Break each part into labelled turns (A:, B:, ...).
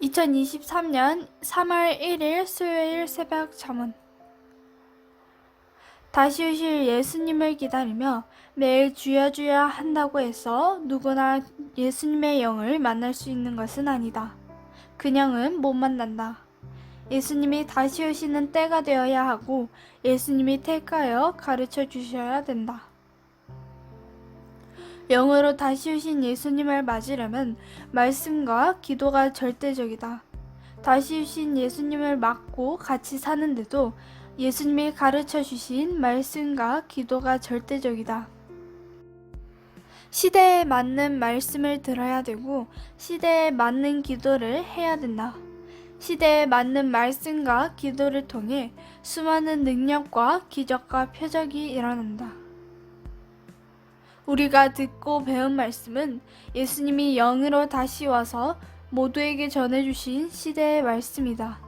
A: 2023년 3월 1일 수요일 새벽 잠언 다시 오실 예수님을 기다리며 매일 주여 주여 한다고 해서 누구나 예수님의 영을 만날 수 있는 것은 아니다. 그냥은 못 만난다. 예수님이 다시 오시는 때가 되어야 하고 예수님이 택하여 가르쳐 주셔야 된다. 영으로 다시 오신 예수님을 맞으려면 말씀과 기도가 절대적이다. 다시 오신 예수님을 맞고 같이 사는데도 예수님이 가르쳐 주신 말씀과 기도가 절대적이다. 시대에 맞는 말씀을 들어야 되고 시대에 맞는 기도를 해야 된다. 시대에 맞는 말씀과 기도를 통해 수많은 능력과 기적과 표적이 일어난다. 우리가 듣고 배운 말씀은 예수님이 영으로 다시 와서 모두에게 전해주신 시대의 말씀이다.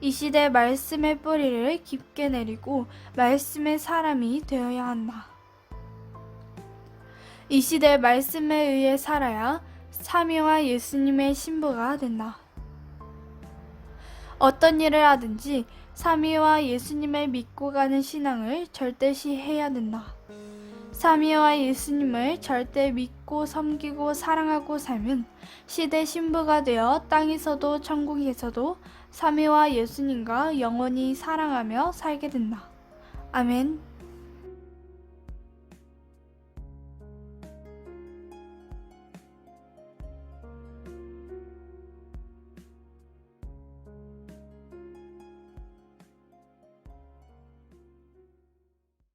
A: 이 시대 말씀의 뿌리를 깊게 내리고 말씀의 사람이 되어야 한다. 이 시대 말씀에 의해 살아야 참여와 예수님의 신부가 된다. 어떤 일을 하든지 삼위와 예수님을 믿고 가는 신앙을 절대시 해야 된다. 삼위와 예수님을 절대 믿고 섬기고 사랑하고 살면 시대 신부가 되어 땅에서도 천국에서도 삼위와 예수님과 영원히 사랑하며 살게 된다. 아멘.